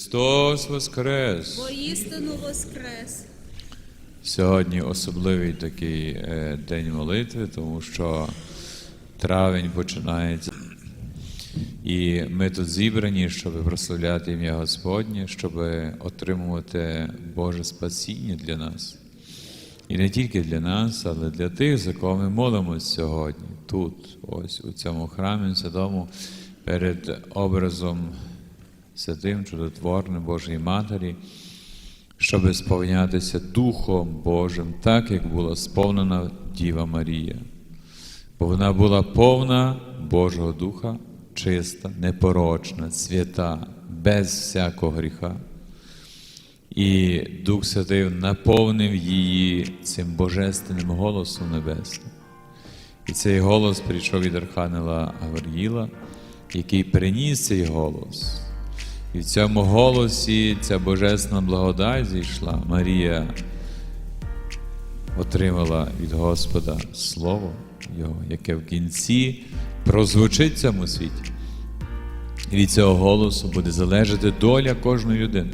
Христос Воскрес! Воістину воскрес. Сьогодні особливий такий е, день молитви, тому що травень починається. І ми тут зібрані, щоб прославляти ім'я Господнє, щоб отримувати Боже спасіння для нас. І не тільки для нас, але для тих, за кого ми молимось сьогодні, тут, ось у цьому храмі святому, перед образом святим, чудотворним Божої Матері, щоб сповнятися Духом Божим, так як була сповнена Діва Марія. Бо вона була повна Божого Духа, чиста, непорочна, свята, без всякого гріха. І Дух Святий наповнив її цим божественним голосом небесним. І цей голос прийшов від Архангела Гавриїла, який приніс цей голос. І в цьому голосі ця божественна благодать зійшла. Марія отримала від Господа Слово Його, яке в кінці прозвучить в цьому світі. І від цього голосу буде залежати доля кожної людини.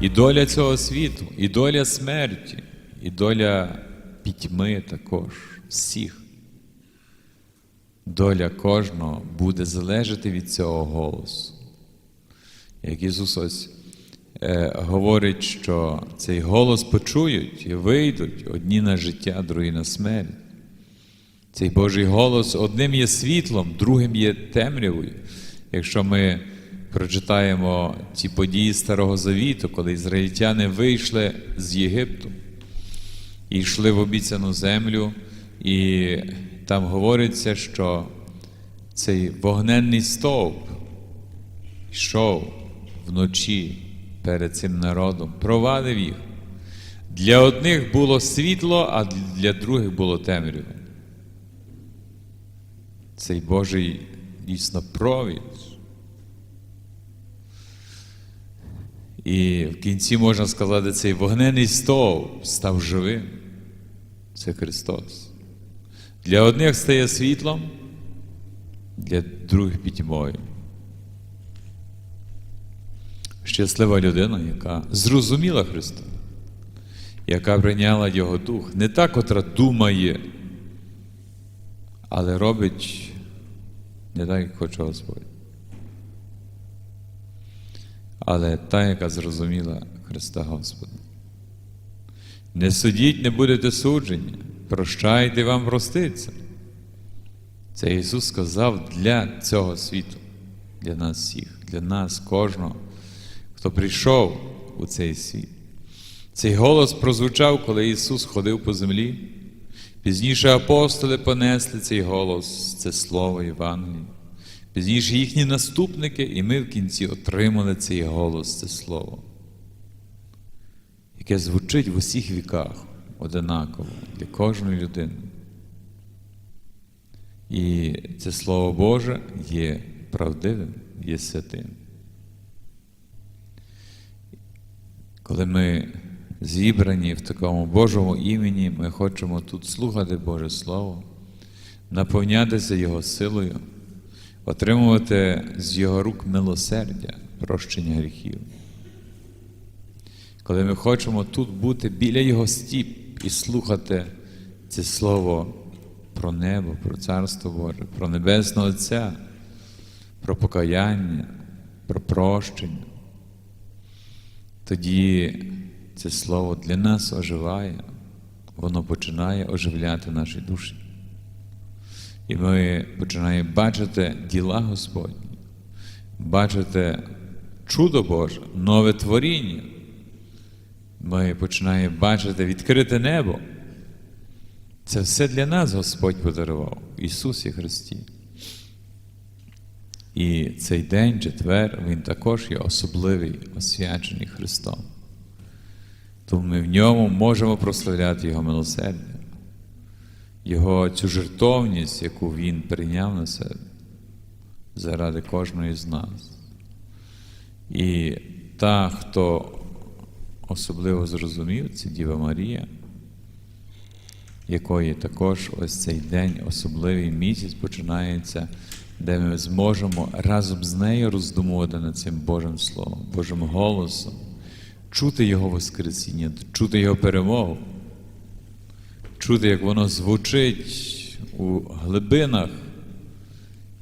І доля цього світу, і доля смерті, і доля пітьми також всіх. Доля кожного буде залежати від цього голосу. Як Ісус ось е, говорить, що цей голос почують і вийдуть одні на життя, другі на смерть. Цей Божий голос одним є світлом, другим є темрявою. Якщо ми прочитаємо ті події Старого Завіту, коли ізраїльтяни вийшли з Єгипту і йшли в обіцяну землю, і там говориться, що цей вогненний стовп йшов вночі перед цим народом, провадив їх. Для одних було світло, а для других було темрява. Цей Божий дійсно провід. І в кінці можна сказати, цей вогнений стовп став живим. Це Христос. Для одних стає світлом, для других пітьмою. Щаслива людина, яка зрозуміла Христа, яка прийняла Його дух, не та, котра думає, але робить не так, як хоче Господь. Але та, яка зрозуміла Христа Господа. Не судіть, не будете суджені, прощайте вам проститься. Це Ісус сказав для цього світу, для нас всіх, для нас, кожного, хто прийшов у цей світ. Цей голос прозвучав, коли Ісус ходив по землі. Пізніше апостоли понесли цей голос, це слово Євангелії. Пізніше їхні наступники, і ми в кінці отримали цей голос, це слово, яке звучить в усіх віках одинаково для кожної людини. І це Слово Боже є правдивим, є святим. Коли ми зібрані в такому Божому імені, ми хочемо тут слухати Боже Слово, наповнятися Його силою, отримувати з Його рук милосердя, прощення гріхів. Коли ми хочемо тут бути біля Його стіп і слухати це Слово про небо, про Царство Боже, про Небесного Отця, про покаяння, про прощення, тоді це слово для нас оживає, воно починає оживляти наші душі. І ми починаємо бачити діла Господні, бачити чудо Боже, нове творіння. Ми починаємо бачити відкрите небо. Це все для нас Господь подарував, Ісусі Христі. І цей день, четвер, він також є особливий, освячений Христом. Тому ми в ньому можемо прославляти Його милосердя, Його цю жертовність, яку Він прийняв на себе заради кожної з нас. І та, хто особливо зрозумів, це Діва Марія, якої також ось цей день, особливий місяць починається де ми зможемо разом з нею роздумувати над цим Божим Словом, Божим голосом, чути Його Воскресіння, чути Його перемогу, чути, як воно звучить у глибинах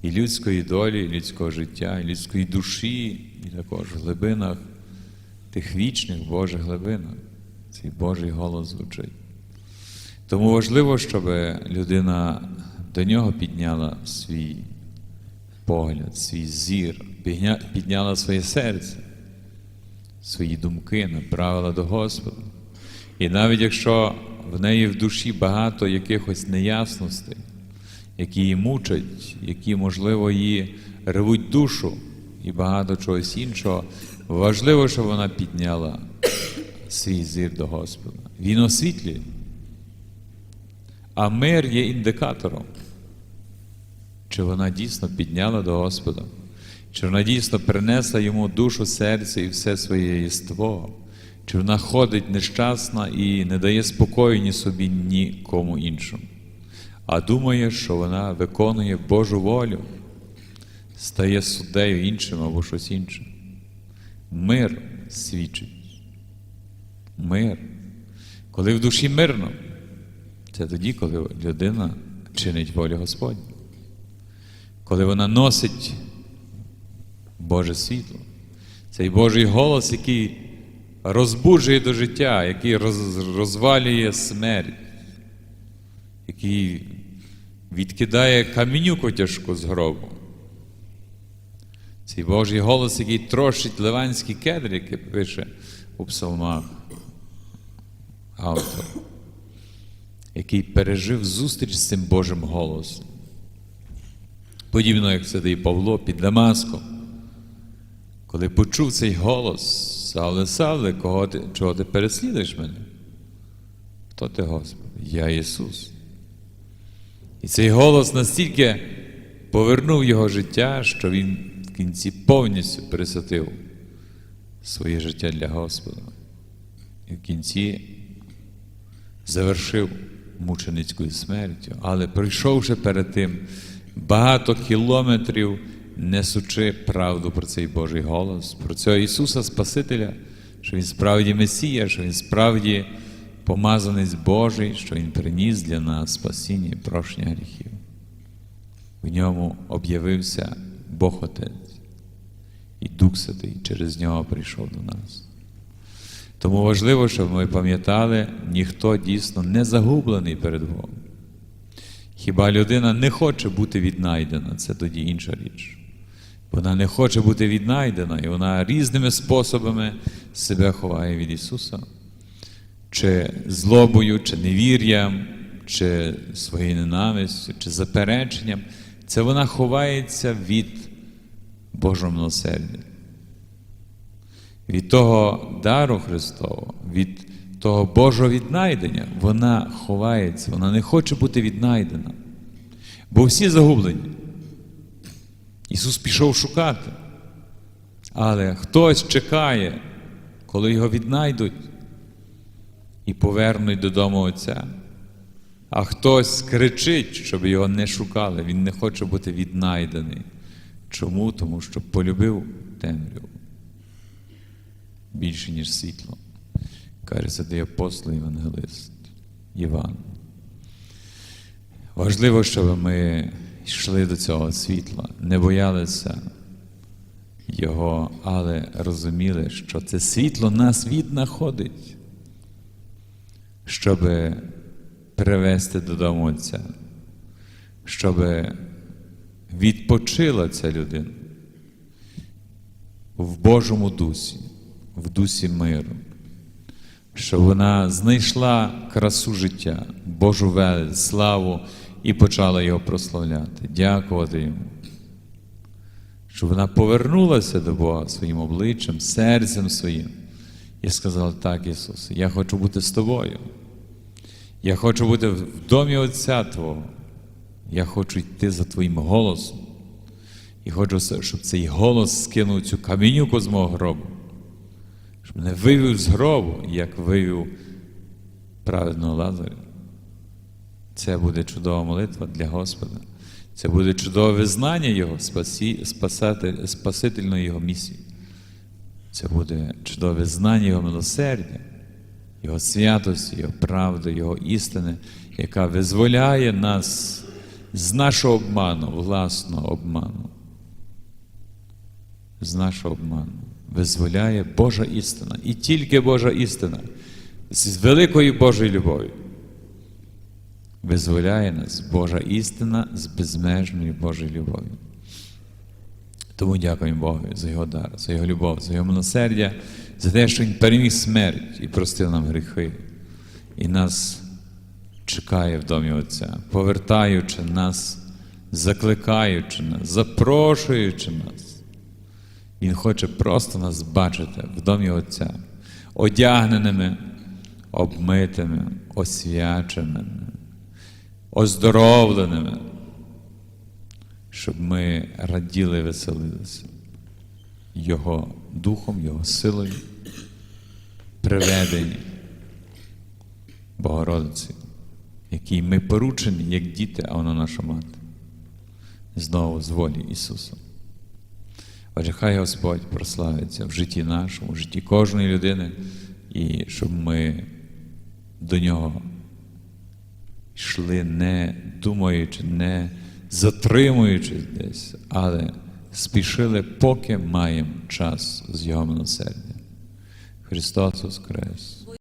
і людської долі, і людського життя, і людської душі, і також в глибинах тих вічних Божих глибинах. Цей Божий голос звучить. Тому важливо, щоб людина до нього підняла свій погляд, свій зір, підняла своє серце, свої думки, направила до Господа. І навіть якщо в неї в душі багато якихось неясностей, які її мучать, які, можливо, її ревуть душу і багато чогось іншого, важливо, щоб вона підняла свій зір до Господа. Він освітлює. А мир є індикатором, чи вона дійсно підняла до Господа, чи вона дійсно принесла йому душу, серце і все своє єство, чи вона ходить нещасна і не дає спокою ні собі, ні кому іншому, а думає, що вона виконує Божу волю, стає суддею іншим або щось інше. Мир свідчить. Мир. Коли в душі мирно, це тоді, коли людина чинить волю Господню. Коли вона носить Боже світло, цей Божий голос, який розбуджує до життя, який роз- розвалює смерть, який відкидає камінюку тяжку з гробу. Цей Божий голос, який трощить ливанські кедри, який пише у псалмах автор який пережив зустріч з цим Божим голосом. Подібно як святий Павло під Дамаском, коли почув цей голос, Савле, Савле, кого ти, чого ти переслідуєш мене? Хто ти, Господи? Я Ісус. І цей голос настільки повернув його життя, що він в кінці повністю присвятив своє життя для Господа. І в кінці завершив мученицькою смертю, але пройшовши перед тим багато кілометрів, несучи правду про цей Божий голос, про цього Ісуса Спасителя, що Він справді Месія, що Він справді помазанець Божий, що Він приніс для нас спасіння і прощення гріхів. В ньому об'явився Бог Отець, і Дух Святий через нього прийшов до нас. Тому важливо, щоб ми пам'ятали, ніхто дійсно не загублений перед Богом. Хіба людина не хоче бути віднайдена, це тоді інша річ. Вона не хоче бути віднайдена, і вона різними способами себе ховає від Ісуса, чи злобою, чи невір'ям, чи своєю ненавистю, чи запереченням. Це вона ховається від Божого милосердя від того дару Христового, від того Божого віднайдення, вона ховається, вона не хоче бути віднайдена. Бо всі загублені. Ісус пішов шукати. Але хтось чекає, коли його віднайдуть і повернуть додому Отця. А хтось кричить, щоб його не шукали. Він не хоче бути віднайдений. Чому? Тому що полюбив темряву більше, ніж світло. Каже святий апостол Євангелист Іван. Важливо, щоб ми йшли до цього світла, не боялися його, але розуміли, що це світло нас віднаходить, щоб привести додому Отця, щоб відпочила ця людина в Божому дусі, в дусі миру, щоб вона знайшла красу життя, Божу велич, славу і почала його прославляти, дякувати йому. Щоб вона повернулася до Бога своїм обличчям, серцем своїм і сказала: так, Ісус, я хочу бути з тобою. Я хочу бути в домі Отця Твого. Я хочу йти за Твоїм голосом. І хочу, щоб цей голос скинув цю камінюку з мого гробу, щоб мене вивів з гробу, як вивів праведного Лазаря. Це буде чудова молитва для Господа. Це буде чудове визнання Його спасі, спасати, спасительної Його місії. Це буде чудове знання Його милосердя, Його святості, Його правди, Його істини, яка визволяє нас з нашого обману, власного обману. З нашого обману. Визволяє Божа істина. І тільки Божа істина з великої Божої любові. Визволяє нас Божа істина з безмежної Божої любові. Тому дякуємо Богу за його дар, за його любов, за його милосердя, за те, що Він переміг смерть і простив нам гріхи. І нас чекає в домі Отця, повертаючи нас, закликаючи нас, запрошуючи нас. Він хоче просто нас бачити в домі Отця, одягненими, обмитими, освяченими, оздоровленими щоб ми раділи і веселилися Його духом, Його силою, приведені Богородиці, якій ми поручені, як діти, а вона наша мати. Знову з волі Ісуса. Отже, хай Господь прославиться в житті нашому, в житті кожної людини, і щоб ми до Нього йшли не думаючи, не затримуючись десь, але спішили, поки маємо час з Його милосердя. Христос Воскрес!